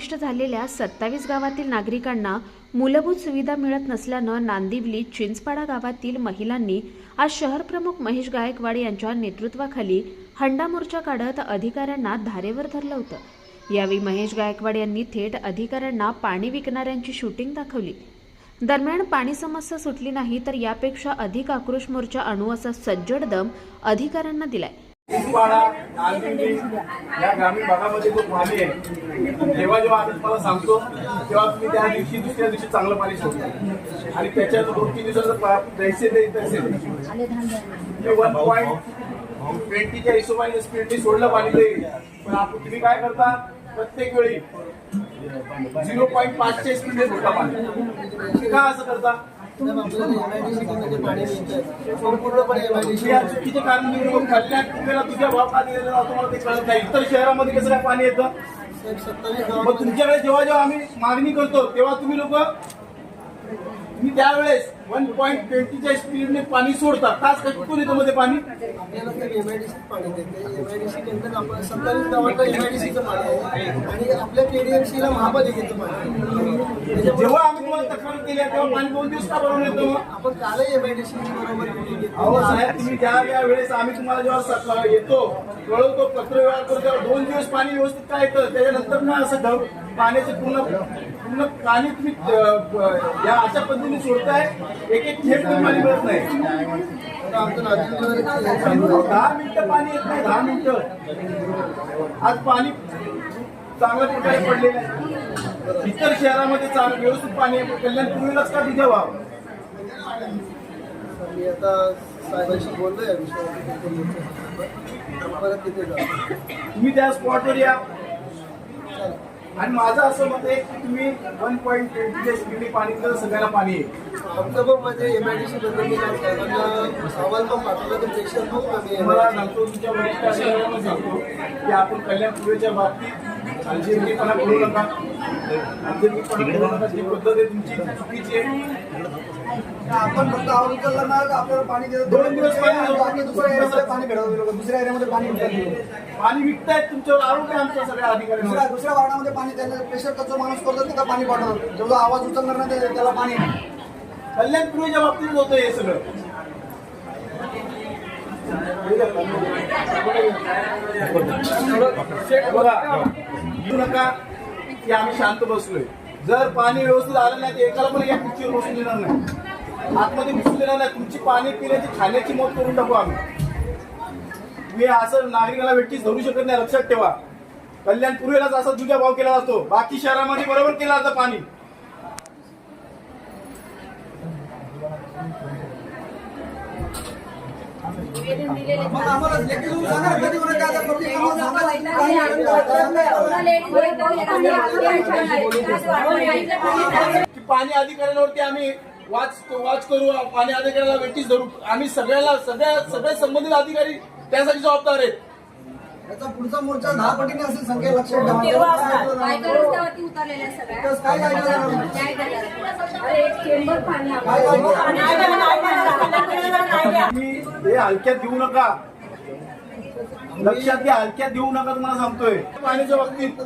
समाविष्ट झालेल्या सत्तावीस गावातील नागरिकांना मूलभूत सुविधा मिळत नसल्यानं नांदिवली चिंचपाडा गावातील महिलांनी आज शहरप्रमुख महेश गायकवाड यांच्या नेतृत्वाखाली हंडा मोर्चा काढत अधिकाऱ्यांना धारेवर धरलं होतं. यावेळी महेश गायकवाड यांनी थेट अधिकाऱ्यांना पाणी विकणाऱ्यांची शूटिंग दाखवली. दरम्यान पाणी समस्या सुटली नाही तर यापेक्षा अधिक आक्रोश मोर्चा आणू असा सज्जड दम अधिकाऱ्यांना दिलाय. पाडा नांदिवली या ग्रामीण भागामध्ये जो पाणी आहे जेव्हा जेव्हा आम्ही तुम्हाला सांगतो तेव्हा तुम्ही त्या दिवशी दुसऱ्या दिवशी चांगलं पाणी सोडतो. आणि त्याच्यात दोन तीन दिवसाचं पैसे देत असेल वन पॉईंट ट्वेंटीच्या हिशोबाने स्पीडने सोडलं पाणी देईल पण आपण तुम्ही काय करता प्रत्येक वेळी झिरो पॉईंट पाचच्या स्पीडने सोडता पाणी. का असं करता? चुकीचे कारण निवडून कल्याण तुम्हाला तुझ्या भाव का दिलेला जातो मला ते कळत नाही. इतर शहरामध्ये कसं काय पाणी येतं? मग तुमच्याकडे जेव्हा जेव्हा आम्ही मागणी करतो तेव्हा तुम्ही लोक तुम्ही त्यावेळेस वन पॉईंट ट्वेंटीच्या स्पीडने पाणी सोडता तास का कुठून येतं मध्ये पाणी? आपल्याला तर एमआयडीसी पाणी देते एमआयडीसी नंतर आपण सत्तावीस गावांना एमआयडीसीचं पाणी आपल्या केडीएमसीला महापालिकेचं पाणी. जेव्हा आम्ही तुम्हाला तक्रार केली तेव्हा पाणी दोन दिवस का बरोबर येतो आपण कालही एमआयडीसी बरोबर. अहो साहेब तुम्ही ज्या ज्या वेळेस आम्ही तुम्हाला जेव्हा सकाळ येतो कळवतो पत्र व्यवहार करतो तेव्हा दोन दिवस पाणी व्यवस्थित काय येतं त्याच्यानंतर ना असं ढग पाण्याचे पूर्ण पूर्ण पाणी तुम्ही या अशा पद्धतीने सोडताय एक एक थेंब पण मिळत नाही दहा मिनिटं पाणी येत नाही दहा मिनिटं आज पाणी चांगल्या प्रकारे पडलेलं आहे इतर शहरामध्ये चांगलं व्यवस्थित पाणी आहे. पण कल्याण पूर्वीलाच का तिथे व्हावं मी आता साहेबांशी बोललोय या विषयावर परत तिथे जाऊ. तुम्ही त्या स्पॉटवर या. आणि माझं असं मत आहे की तुम्ही वन पॉईंट ट्वेंटीच्या स्पीडने पाणी दिलं सगळ्याला पाणी आहे. आमचं पण मध्ये एमआयडीसी बद्दल मी साहेबांना अहवाल पण पाठवला तर खूप कमी आहे तुम्हाला सांगतो तुमच्या वरिष्ठ अधिकाऱ्यांना सांगतो की आपण कल्याण पूर्वेच्या बाबतीत हलगर्जीपणा करू नका. हलगर्जीपणा करू नका. जी पद्धत आहे तुमची ती चुकीची आहे. आपण फक्त आवाज उचलला ना आपल्याला पाणी देतो. दोन दिवस पाणी दुसऱ्या एरियामध्ये पाणी भेटवतो लोक दुसऱ्या एरियामध्ये पाणी पाणी विकतायत तुमच्यावर आरोप आहे आमच्या सगळ्या दुसऱ्या अधिकाऱ्यांवर. दुसऱ्या वार्डामध्ये पाणी त्यांना प्रेशर कच्चा माणूस करतो तिथं पाणी पाठवतो. जेवढा आवाज उचलणार नाही त्या- त्याला पाणी. नाही. कल्याण पूर्वेच्या बाबतीत होतं हे सगळं. बघा. नका की आम्ही शांत बसलोय. जर पाणी व्यवस्थित आलं नाही तर एकाला पण या खुर्चीवर बसून देणार नाही. आतमध्ये घुसून देणार नाही. तुमची पाणी पिण्याची खाण्याची मत करून टाकू आम्ही. तुम्ही असं नागरिकाला व्यक्तीच धरू शकत नाही. लक्षात ठेवा. कल्याण पूर्वेलाच असा तुझ्या भाव केला जातो. बाकी शहरामध्ये बरोबर केला जातं पाणी मग आम्हाला लेखी देऊन सांगा ना, कधी होणार काय आता प्रत्येक पाणी आलं. की पाणी अधिकाऱ्यांवरती आम्ही वाच वाच करू पाणी अधिकाऱ्याला वेटीस धरू. आम्ही सगळ्याला सगळ्या सगळे संबंधित अधिकारी त्यासाठी जबाबदार आहेत. याचा पुढचा मोर्चा दहा पटीने असेल संख्या लक्षात ठेवा. काय तुम्ही हे हलक्यात देऊ नका. लक्षात घ्या हलक्यात देऊ नका तुम्हाला सांगतोय. पाण्याच्या बाबतीत.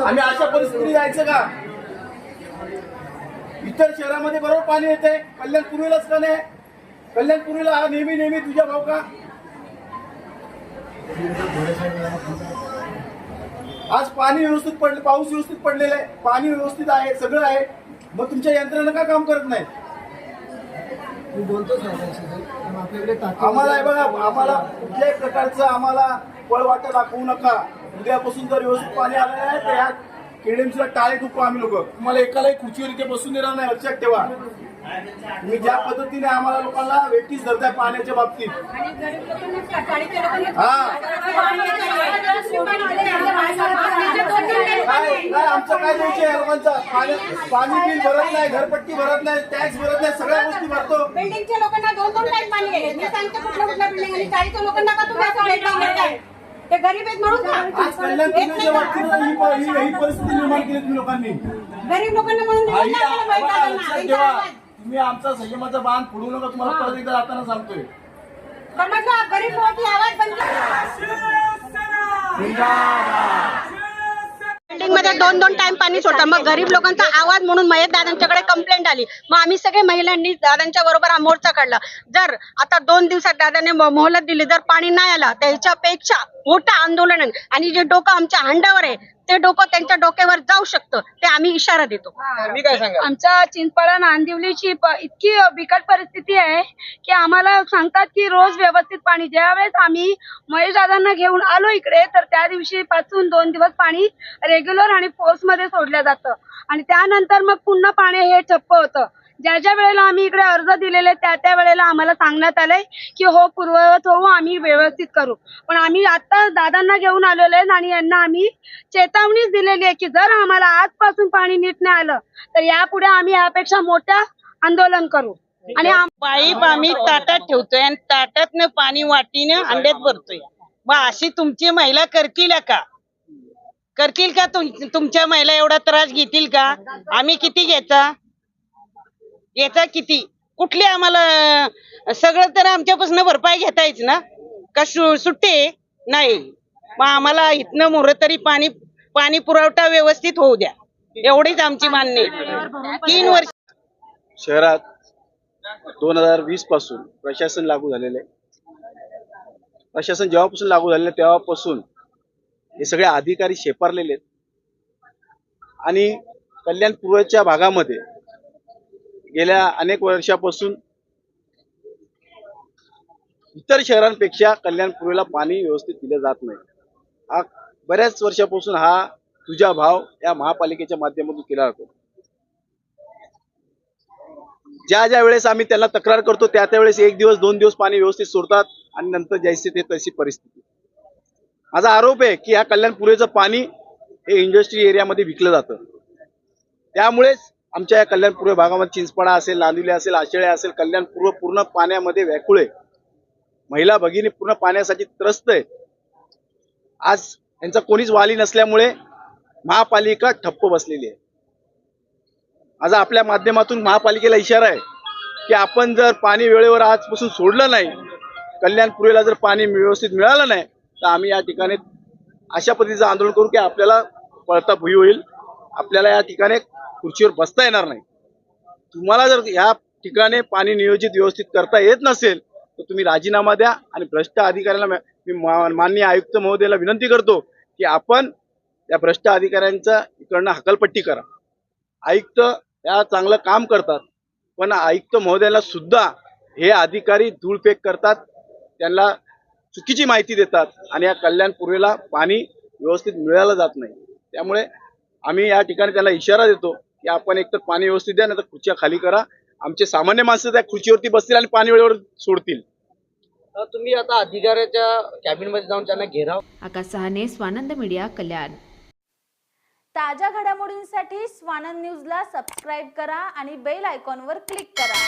आम्ही अशा परिस्थितीत जायचं का? इतर शहरामध्ये बरोबर पाणी येते कल्याण पूर्वीलाच का नाही? कल्याण पूर्वीला हा नेहमी नेहमी तुझ्या भाऊ का? आज पाणी व्यवस्थित पडले पाऊस व्यवस्थित पडलेला आहे. पाणी व्यवस्थित आहे सगळं आहे. मग तुमच्या यंत्रणा का काम करत नाही मी बोलतो साहेबांशी आपल्याकडे आम्हाला हे बघा आम्हाला कुठल्याही प्रकारचं आम्हाला पळवाटा दाखवू नका. उद्यापासून जर व्यवस्थित पाणी आलं नाही तर ह्या केडीएमसीला टाळे ठोकू आम्ही लोक. तुम्हाला एकालाही खुर्चीवर इथे बसून देणार नाही लक्षात ठेवा. तुम्ही ज्या पद्धतीने आम्हाला लोकांना वेटीस धरताय पाण्याच्या बाबतीत. हा आमचं काय द्यायचे या लोकांचा पाणी पाणी बिल भरत नाही घरपट्टी भरत नाही टॅक्स भरत नाही सगळ्या गोष्टी भरतो. बिल्डिंगच्या लोकांना दोन दोन टाईम पाणी आहे. मी सांगते कुठल्या कुठल्या बिल्डिंग आणि चाळीच्या लोकांना का तुम्ही असं ते गरीब आहेत म्हणून आज का कल्याण येत तुम्ही नाही जेव्हा का? ही प- ही ही परिस्थिती निर्माण केली तुम्ही लोकांनी. गरीब लोकांना म्हणून दिलं आई, ना आम्हाला बघा, भेदभावांना. लक्षात त्यांचा ठेवा. आवाज. तुम्ही आमचा संयमाचा बांध फोडू नका तुम्हाला परत एकदा जाताना सांगतोय. समजलं गरीब लोकांची आवाज बंद मध्ये दोन दोन टाइम पाणी सोडतात. मग गरीब लोकांचा आवाज म्हणून महेश दादांच्याकडे कंप्लेंट आली. मग आम्ही सगळे महिलांनी दादांच्या बरोबर हा मोर्चा काढला. जर आता दोन दिवसात दादाने मोहलत दिली जर पाणी नाही आलं त्याच्यापेक्षा मोठं आंदोलन आणि जे डोकं आमच्या हंडावर आहे ते डोकं त्यांच्या डोक्यावर जाऊ शकतं ते आम्ही इशारा देतो. आमच्या चिंचपाडा नांदिवलीची प- इतकी बिकट परिस्थिती आहे की आम्हाला सांगतात की रोज व्यवस्थित पाणी ज्यावेळेस आम्ही महेश दादांना घेऊन आलो इकडे तर त्या दिवशी पासून दोन दिवस पाणी रेग्युलर आणि फोर्समध्ये सोडलं जातं. आणि त्यानंतर मग पुन्हा पाणी हे ठप्प होतं. ज्या ज्या वेळेला आम्ही इकडे अर्ज दिलेले त्या त्या वेळेला आम्हाला सांगण्यात आलंय की हो पूर्ववत होऊ आम्ही व्यवस्थित करू. पण आम्ही आता दादांना घेऊन आलेलो आहे आणि यांना आम्ही चेतावणीच दिलेली आहे की जर आम्हाला आजपासून पाणी नीट नाही आलं तर यापुढे आम्ही यापेक्षा मोठ्या आंदोलन करू. आणि पाईप आम्ही ताटात ठेवतोय आणि ताटातनं पाणी वाटीनं अंड्यात भरतोय. मग अशी तुमची महिला करतील का? करतील का तुमच्या महिला एवढा त्रास घेतील का? आम्ही किती घ्यायचा याचा किती? कुठली आम्हाला सगळं तर आमच्यापासून भरपाई घेतायच ना? का सु- सुट्टे नाही. मग आम्हाला इथनं मोर तरी पाणी पाणी पुरवठा व्यवस्थित होऊ द्या. एवढीच आमची मान्य आहे. तीन वर्ष शहरात दोन हजार वीसपासून प्रशासन लागू झालेले प्रशासन जेव्हापासून लागू झालेलं तेव्हापासून हे सगळे अधिकारी शेपारलेले आहेत. आणि कल्याण पूर्वच्या भागामध्ये गेल्या अनेक वर्षापासून इतर शहरांपेक्षा कल्याण पूर्वेला पाणी व्यवस्थित दिलं जात नाही. हा बऱ्याच वर्षापासून हा तुझा भाव या महापालिकेच्या माध्यमातून केला जातो. ज्या ज्या वेळेस आम्ही त्यांना तक्रार करतो त्या त्या वेळेस एक दिवस दोन दिवस पाणी व्यवस्थित सोडतात आणि नंतर जैसे ते तशी परिस्थिती. माझा आरोप आहे की या कल्याण पुरेचं पाणी हे इंडस्ट्री एरियामध्ये विकलं जातं. त्यामुळेच आमच्या या कल्याण पूर्व भागामध्ये चिंचपाडा असेल नांदिवली असेल आशेळे असेल कल्याण पूर्व पूर्ण पाण्यामध्ये व्याकुळ आहे. महिला भगिनी पूर्ण पाण्यासाठी त्रस्त आहे. आज यांचा कोणीच वाली नसल्यामुळे महापालिका ठप्प बसलेली आहे. आज आपल्या माध्यमातून महापालिकेला इशारा आहे की आपण जर पाणी वेळेवर आजपासून सोडलं नाही कल्याणपुरीला जर पाणी व्यवस्थित मिळालं नाही तर आम्ही या ठिकाणी अशा पद्धतीचं आंदोलन करू की आपल्याला पळता भुई होईल. आपल्याला या ठिकाणी खुर्चीवर बसता येणार नाही. तुम्हाला जर या ठिकाणी पाणी नियोजित व्यवस्थित करता येत नसेल तर तुम्ही राजीनामा द्या आणि भ्रष्ट अधिकाऱ्याला मी माननीय आयुक्त महोदयाला विनंती करतो की आपण या भ्रष्ट अधिकाऱ्यांचा इकडनं हकलपट्टी करा. आयुक्त या चांगलं काम करतात पण आयुक्त महोदयाला सुद्धा हे अधिकारी धूळफेक करतात त्यांना चुकीची माहिती देतात आणि या कल्याण पूर्वेला पाणी व्यवस्थित मिळालं जात नाही. त्यामुळे आम्ही या ठिकाणी त्याला इशारा देतो की आपण एकतर पाणी व्यवस्थित द्या नाही तर खुर्च्या खाली करा. आमचे सामान्य माणसं त्या खुर्चीवरती बसतील आणि पाणी वेळेवर सोडतील. तुम्ही आता अधिकाऱ्याच्या कॅबिनमध्ये जाऊन त्यांना घेराव. आकाश सहाने स्वानंद मीडिया कल्याण. ताज्या घडामोडींसाठी स्वानंद न्यूजला सबस्क्राईब करा आणि बेल आयकॉनवर क्लिक करा.